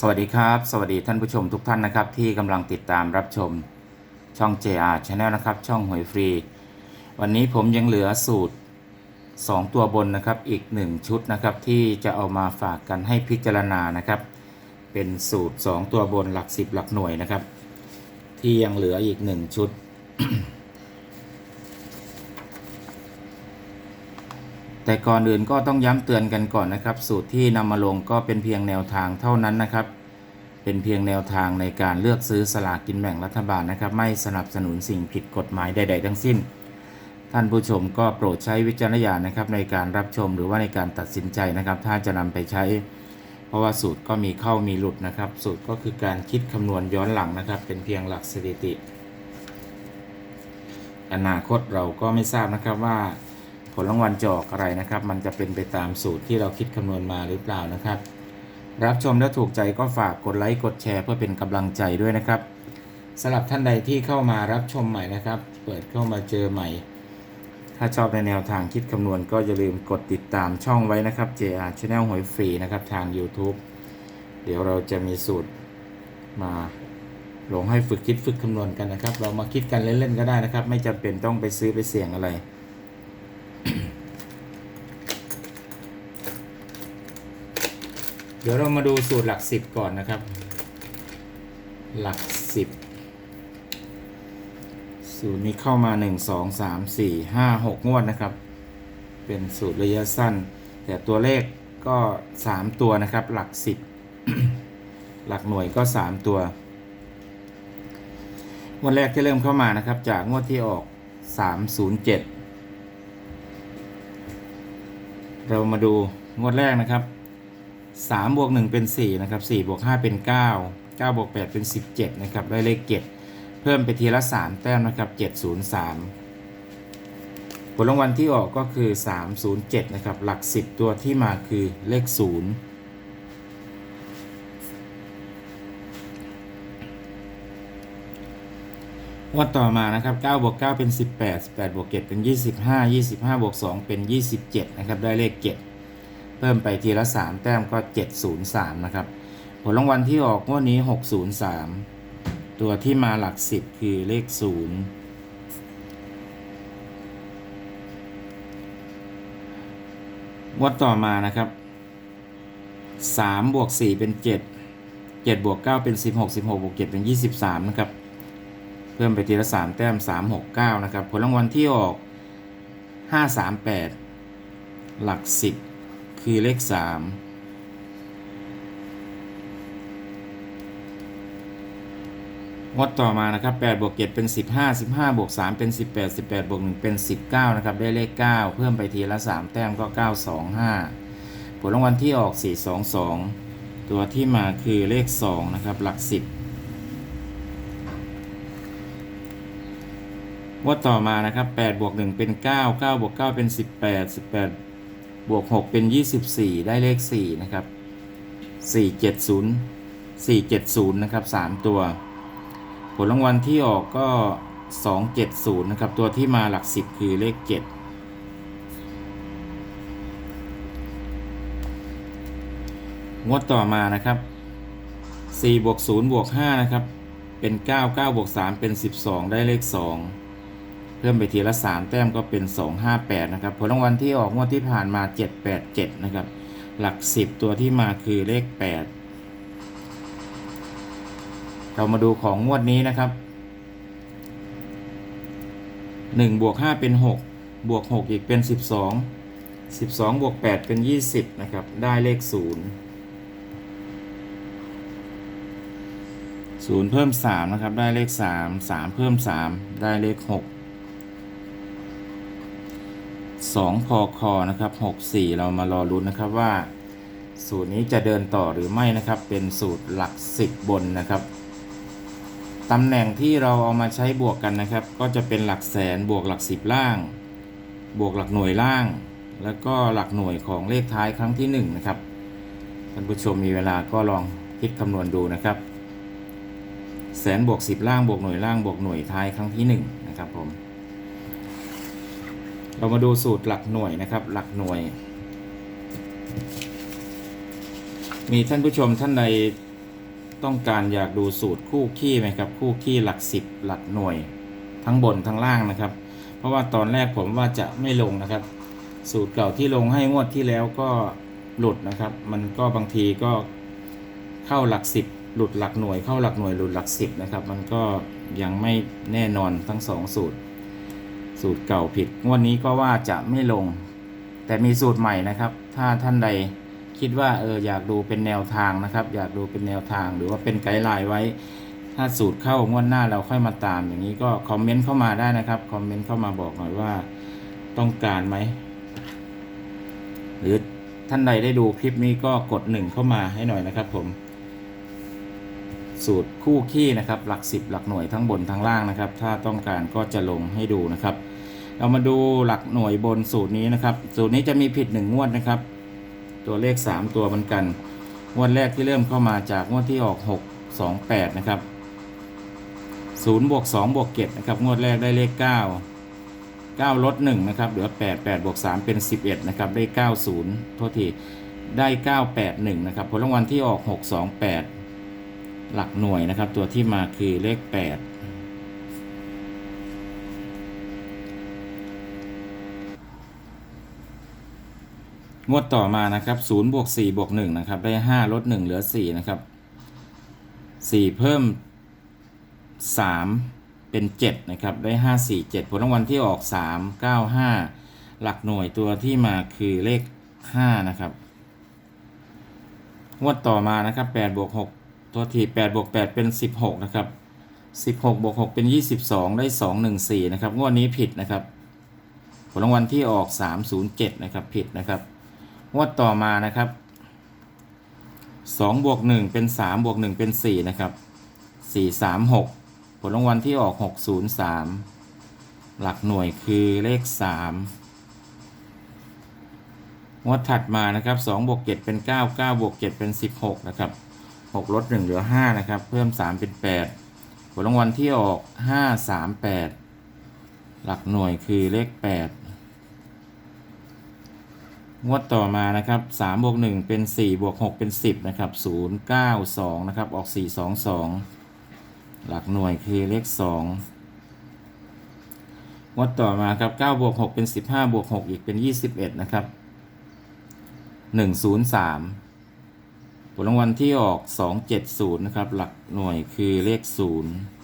สวัสดีครับ สวัสดีท่านผู้ชมทุกท่านนะครับ ที่กำลังติดตามรับชมช่อง JR Channel นะครับ ช่องหวยฟรี วันนี้ผมยังเหลือสูตร 2 ตัวบนนะครับอีก 1 ชุดนะครับที่จะเอามาฝากกันให้พิจารณานะครับ เป็นสูตร 2 ตัวบนหลัก 10 หลักหน่วยนะครับ ที่ยังเหลืออีก 1 ชุด แต่ก่อนอื่นก็ต้องย้ำเตือนกันก่อนนะครับ สูตรที่นำมาลงก็เป็นเพียงแนวทางเท่านั้นนะครับ เป็นเพียงแนวทางในการเลือกซื้อสลากกินแบ่งรัฐบาลนะครับ ไม่สนับสนุนสิ่งผิดกฎหมายใด ๆ ทั้งสิ้น ท่านผู้ชมก็โปรดใช้วิจารณญาณนะครับ ในการรับชมหรือว่าในการตัดสินใจนะครับ ถ้าจะนำไปใช้ เพราะว่าสูตรก็มีเข้ามีหลุดนะครับ สูตรก็คือการคิดคำนวณย้อนหลังนะครับ เป็นเพียงหลักสถิติ อนาคตเราก็ไม่ทราบนะครับว่า ผลรางวัลจะออกอะไรนะครับ มันจะเป็นไปตามสูตรที่เราคิดคำนวณมาหรือเปล่านะครับ รับชมแล้วถูกใจก็ฝากกดไลค์กดแชร์เพื่อเป็นกำลังใจด้วยนะครับสำหรับท่านใดที่เข้ามารับชมใหม่นะครับ เปิดเข้ามาเจอใหม่ ถ้าชอบในแนวทางคิดคำนวณก็อย่าลืมกดติดตามช่องไว้นะครับ JR Channel หวยฟรีนะครับทาง YouTube เดี๋ยวเราจะมีสูตรมาลงให้ฝึกคิดฝึกคำนวณกันนะครับ เรามาคิดกันเล่นๆก็ได้นะครับ ไม่จำเป็นต้องไปซื้อไปเสี่ยงอะไร เดี๋ยวเรามาดูสูตรหลักสิบก่อนนะครับ หลักสิบสูตรนี้เข้ามาหนึ่งสองสามสี่ห้าหกงวดนะครับ เป็นสูตรระยะสั้น แต่ตัวเลขก็สามตัวนะครับ หลักสิบหลักหน่วยก็สามตัวงวดแรกที่เริ่มเข้ามานะครับ จากงวดที่ออกสามศูนย์เจ็ดเรามาดูงวดแรกนะครับ สามบวกหนึ่งเป็นสี่นะครับสี่บวกห้าเป็นเก้าเก้าบวกแปดเป็นสิบเจ็ดนะครับ ได้เลขเจ็ดเพิ่มไปทีละสามแต้มนะครับเจ็ดศูนย์สามผลรางวัลที่ออกก็คือสามศูนย์เจ็ดนะครับ หลักสิบตัวที่มาคือเลขศูนย์งวัดต่อมานะครับ9บวก9เป็น 18 18บวก7เป็น 25 25บวก2เป็น 27 นะครับ ได้เลข 7 เพิ่มไปทีละ 3 แต้มก็ 703 นะครับ ผลรางวัลที่ออกงวดนี้ 603 ตัวที่มาหลัก 10 คือเลข 0 งวดต่อมานะครับ 3 บวก 4 เป็น 7 7 บวก 9 เป็น 16 16 บวก 7 เป็น 23 นะครับ เพิ่มไปทีละ 3 แต้ม 3 6 9 นะครับ ผลรางวัลที่ออก 538 หลัก 10 คือเลข3งวดต่อมานะครับ8บวก7เป็น 15 15บวก3เป็น 18 18บวก1เป็น 19 นะครับ ได้เลข 9 เพิ่มไปทีละ 3 แต้มก็ 925 ผลรางวัลที่ออก 422 ตัวที่มาคือเลข 2 นะครับ หลัก 10งวดต่อมานะครับ8บวก1เป็น 9 9บวก9เป็น 18 18 บวก 6 เป็น 24 ได้เลข 4 นะครับ 470 470 นะครับ 3 ตัว ผลรางวัลที่ออกก็ 270 นะครับ ตัวที่มาหลัก 10 คือเลข 7 งวดต่อมานะครับ 4 บวก 0 บวก 5 นะครับ เป็น 9 9 บวก 3 เป็น 12 ได้เลข 2 เพิ่มไปทีละ 3 แต้มก็เป็น 258 นะครับ ผลรางวัลที่ออกงวดที่ผ่านมา 787 นะครับ หลัก 10 ตัวที่มาคือเลข 8 เรามาดูของงวดนี้นะครับ 1 บวก 5 เป็น 6 บวก 6 อีกเป็น 12 12 บวก 8 เป็น 20 นะครับ ได้เลข 0 0 เพิ่ม 3 นะครับ ได้เลข 3 3 เพิ่ม 3 ได้เลข 6 2พอคอนะครับ6 4 เรามารอรุ้นนะครับว่า สูตรนี้จะเดินต่อหรือไม่นะครับ เป็นสูตรหลัก 10 บนนะครับตำแหน่งที่เราเอามาใช้บวกกันนะครับ ก็จะเป็นหลักแสนบวกหลักสิบล่าง บวกหลักหน่วยล่าง แล้วก็หลักหน่วยของเลขท้ายครั้งที่หนึ่งนะครับท่านผู้ชมมีเวลาก็ลองคิดคำนวณดูนะครับ แสนบวกสิบล่างบวกหน่วยล่างบวกหน่วยท้ายครั้งที่หนึ่งนะครับผม เรามาดูสูตรหลักหน่วยนะครับ หลักหน่วย มีท่านผู้ชมท่านใดต้องการอยากดูสูตรคู่ขี้ไหมครับ คู่ขี้หลักสิบหลักหน่วย ทั้งบนทั้งล่างนะครับ เพราะว่าตอนแรกผมว่าจะไม่ลงนะครับ สูตรเก่าที่ลงให้งวดที่แล้วก็หลุดนะครับ มันก็บางทีก็เข้าหลักสิบหลุดหลักหน่วยเข้าหลักหน่วยหลุดหลักสิบนะครับ มันก็ยังไม่แน่นอนทั้งสองสูตร สูตรเก่าผิดงวดนี้ก็ว่าจะไม่ลง แต่มีสูตรใหม่นะครับ ถ้าท่านใดคิดว่าเอออยากดูเป็นแนวทางนะครับ อยากดูเป็นแนวทางหรือว่าเป็นไกด์ไลน์ไว้ ถ้าสูตรเข้างวดหน้าเราค่อยมาตามอย่างนี้ก็คอมเมนต์เข้ามาได้นะครับคอมเมนต์เข้ามาบอกหน่อยว่าต้องการไหมหรือท่านใดได้ดูคลิปนี้ก็กดหนึ่งเข้ามาให้หน่อยนะครับ ผม สูตรคู่ขี้นะครับ หลักสิบหลักหน่วยทั้งบนทั้งล่างนะครับ ถ้าต้องการก็จะลงให้ดูนะครับ เรามาดูหลักหน่วยบนสูตรนี้นะครับ สูตรนี้จะมีผิดหนึ่งงวดนะครับ ตัวเลข 3 ตัวเหมือนกันงวดแรกที่เริ่มเข้ามาจากงวดที่ออก 6 2 8 นะครับ0บวก2บวก7นะครับงวดแรกได้เลข 9 9ลด1นะครับเหลือ 8 8บวก3เป็น 11นะครับได้ 90 โทษทีได้ 981 นะครับผลรางวัลที่ออก 6 2 8 หลักหน่วยนะครับ ตัวที่มาคือเลข 8 งวดต่อมานะครับ0บวก4บวก1นะครับได้ 5 ลด 1 เหลือ 4 นะครับ 4 เพิ่ม 3 เป็น 7 นะครับ ได้ 5 4 7 ผลรางวัลที่ออก 3 9 5 หลักหน่วยตัวที่มาคือเลข 5 นะครับ งวดต่อมานะครับ8บวก6ตัวที่8บวก8เป็น 16 นะครับ 16บวก6เป็น 22 ได้ 2 1 4 นะครับ งวดนี้ผิดนะครับ ผลรางวัลที่ออก 307 นะครับ ผิดนะครับ งวดต่อมานะครับ2บวก1เป็น3บวก1เป็น4นะครับ4 3 6 ผลรางวัลที่ออก 603 หลักหน่วยคือเลข 3 งวดถัดมานะครับ2บวก7เป็น9 9บวก7เป็น 16นะครับ6ลด1เหลือ5นะครับ เพิ่ม 3 เป็น 8 ผลรางวัลที่ออก 538 หลักหน่วยคือเลข 8 งวดต่อมานะครับ3บวก1เป็น4บวก6เป็น 10นะครับ0 9 2นะครับออก 4 2 2 หลักหน่วยคือเลข 2 งวดต่อมาครับ9บวก6เป็น 15บวก6อีกเป็น 21นะครับ103 ผลรางวัลที่ออก 270นะครับหลักหน่วยคือเลข 0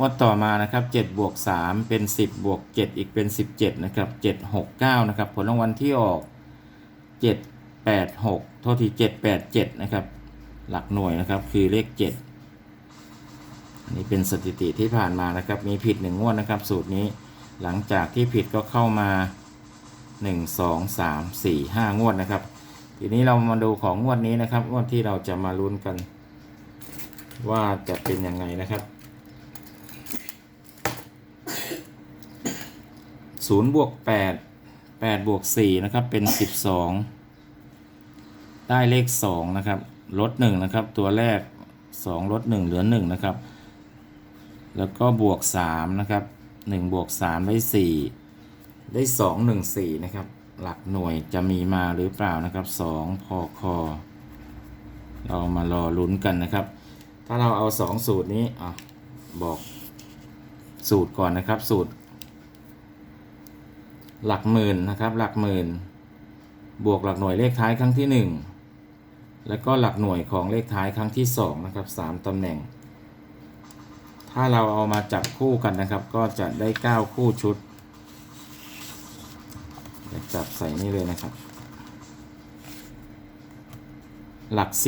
วัดต่อมานะครับ7บวก3เป็น 10บวก7อีกเป็น 17นะครับ7 6 9นะครับผลรางวัลที่ออก 7 8 6โทษที7 8 7นะครับหลักหน่วยนะครับคือเลข 7 อันนี้เป็นสถิติที่ผ่านมานะครับมีผิด1งวดนะครับสูตรนี้หลังจากที่ผิดก็เข้ามา 1 2 3 4 5 งวดนะครับ ทีนี้เรามาดูของงวดนี้นะครับงวดที่เราจะมาลุ้นกัน ว่าจะเป็นยังไงนะครับ ศูนย์บวกแปดแปดบวกสี่นะครับเป็นสิบสองได้เลขสองนะครับลดหนึ่งนะครับ ตัวแรกสองลดหนึ่งเหลือหนึ่งนะครับ แล้วก็บวกสามนะครับหนึ่งบวกสามได้สี่ได้สองหนึ่งสี่นะครับ หลักหน่วยจะมีมาหรือเปล่านะครับสองพอคอเรามารอลุ้นกันนะครับ ถ้าเราเอาสองสูตรนี้อะบอกสูตรก่อนนะครับ สูตร หลักหมื่นนะครับ หลักหมื่น บวกหลักหน่วยเลขท้ายครั้งที่ 1 แล้วก็หลักหน่วยของเลขท้ายครั้งที่2นะครับ3ตำแหน่ง ถ้าเราเอามาจับคู่กันนะครับ ก็จะได้ 9 คู่ชุดจับใส่นี่เลยนะครับ หลัก 10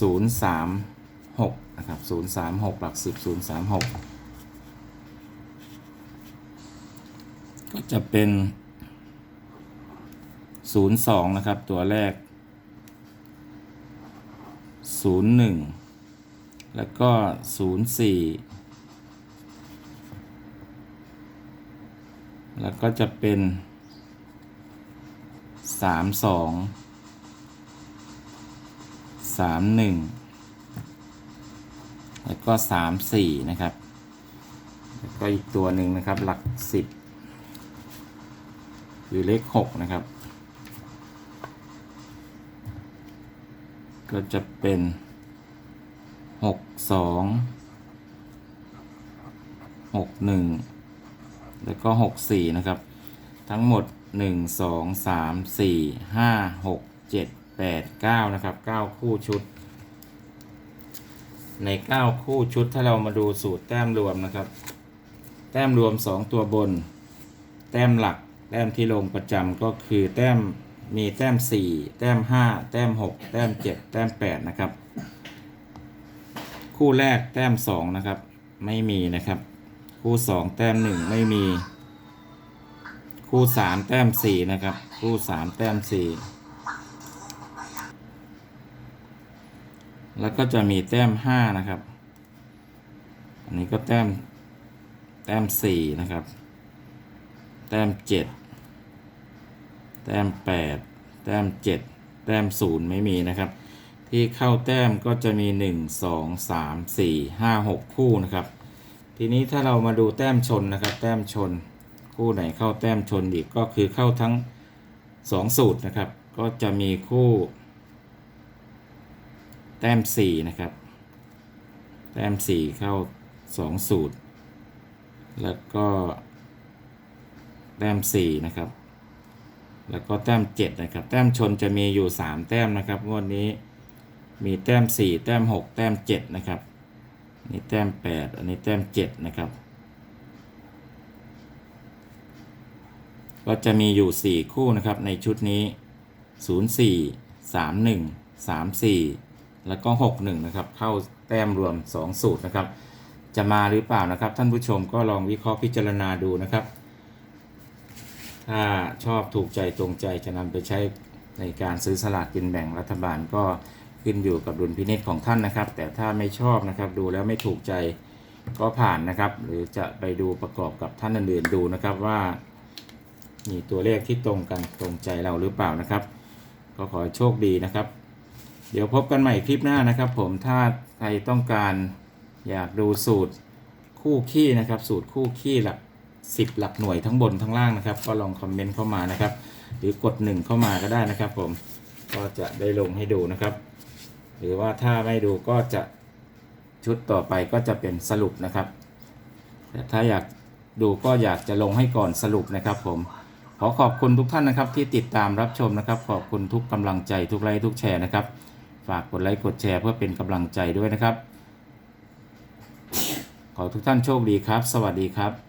036นะครับ036 หลัก 10 036 กหลักสิบศูนย์สามหกก็จะเป็น02นะครับ ตัวแรก01แล้วก็04แล้วก็จะเป็น32 31แล้วก็34นะครับ แล้วก็อีกตัวหนึ่งนะครับหลัก10 หรือเลขหกนะครับ ก็จะเป็นหกสองหกหนึ่งแล้วก็หกสี่นะครับ ทั้งหมดหนึ่งสองสามสี่ห้าหกเจ็ดแปดเก้านะครับเก้าคู่ชุด ในเก้าคู่ชุดถ้าเรามาดูสูตรแต้มรวมนะครับ แต้มรวมสองตัวบน แต้มหลัก แต้มที่ลงประจำก็คือแต้มมีแต้ม 4 แต้ม 5 แต้ม 6 แต้ม 7 แต้ม 8 นะครับ คู่แรกแต้ม 2 นะครับ ไม่มีนะครับ คู่ 2 แต้ม 1 ไม่มี คู่ 3 แต้ม 4 นะครับ คู่ 3 แต้ม 4 แล้วก็จะมีแต้ม 5 นะครับ อันนี้ก็แต้มแต้ม 4 นะครับ แต้ม7แต้ม8แต้ม7แต้ม0ไม่มีนะครับ ที่เข้าแต้มก็จะมี1 2 3 4 5 6คู่นะครับ ทีนี้ถ้าเรามาดูแต้มชนนะครับ แต้มชนคู่ไหนเข้าแต้มชนอีกก็คือเข้าทั้ง2สูตรนะครับ ก็จะมีคู่ แต้ม4นะครับ แต้ม4เข้า2สูตร แล้วก็ แต้ม4นะครับ แล้วก็แต้ม7นะครับ แต้มชนจะมีอยู่ 3 แต้มนะครับงวดนี้มีแต้ม 4 แต้ม 6 แต้ม 7 นะครับนี่แต้ม 8 อันนี้แต้ม 7 นะครับ ก็จะมีอยู่ 4 คู่นะครับในชุดนี้ 04 31 34 แล้วก็ 61 นะครับ เข้าแต้มรวม 2 สูตรนะครับ จะมาหรือเปล่านะครับ ท่านผู้ชมก็ลองวิเคราะห์พิจารณาดูนะครับ ถ้าชอบถูกใจตรงใจจะนำไปใช้ในการซื้อสลากกินแบ่งรัฐบาลก็ขึ้นอยู่กับดุลพินิจของท่านนะครับ แต่ถ้าไม่ชอบนะครับดูแล้วไม่ถูกใจก็ผ่านนะครับ หรือจะไปดูประกอบกับท่านอื่นๆดูนะครับว่า มีตัวเลขที่ตรงกันตรงใจเราหรือเปล่านะครับ ก็ขอโชคดีนะครับ เดี๋ยวพบกันใหม่คลิปหน้านะครับ ผมถ้าใครต้องการอยากดูสูตรคู่ขี้นะครับ สูตรคู่ขี้หลัก 10 หลักหน่วยทั้งบนทั้งล่างนะครับ ก็ลองคอมเมนต์เข้ามานะครับ หรือกด 1 เข้ามาก็ได้นะครับ ผมก็จะได้ลงให้ดูนะครับ หรือว่าถ้าไม่ดูก็จะชุดต่อไปก็จะเป็นสรุปนะครับ แต่ถ้าอยากดูก็อยากจะลงให้ก่อนสรุปนะครับ ผมขอขอบคุณทุกท่านนะครับที่ติดตามรับชมนะครับ ขอบคุณทุกกำลังใจทุกไลค์ทุกแชร์นะครับ ฝากกดไลค์กดแชร์เพื่อเป็นกำลังใจด้วยนะครับ ขอทุกท่านโชคดีครับ สวัสดีครับ